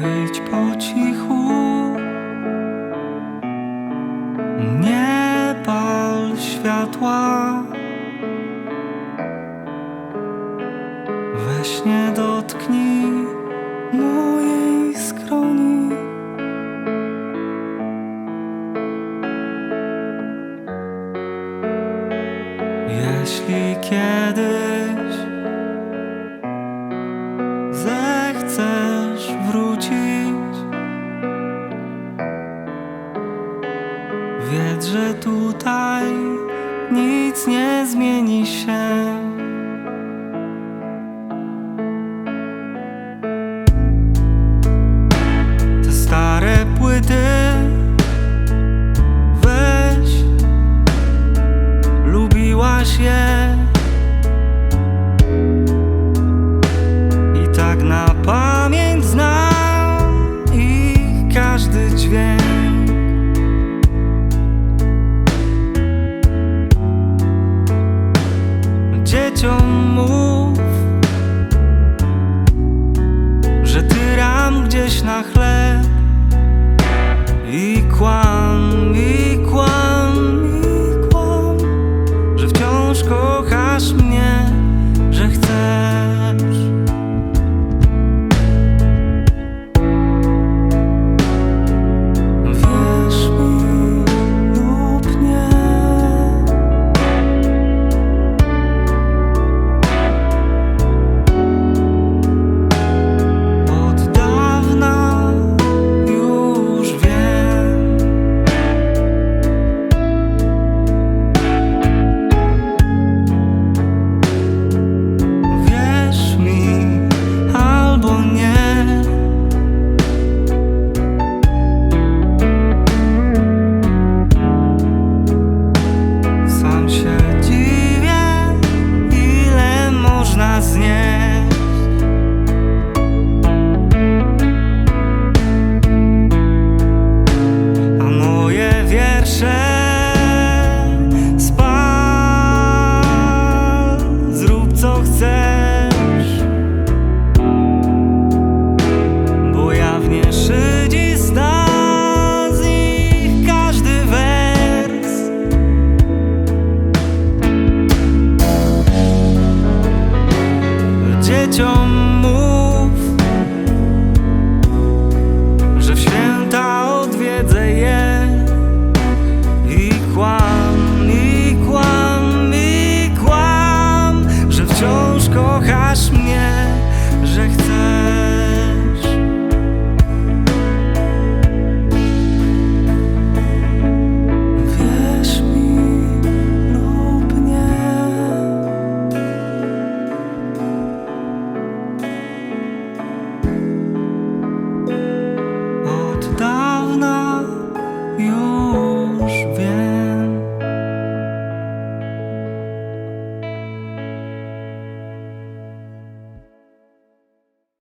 wyjdź po cichu. Nie pal światła. Weź nie dotknij mojej skroni. Jeśli kiedyś wiedz, że tutaj nic nie zmieni się. Te stare płyty mów, że tyram gdzieś na chleb.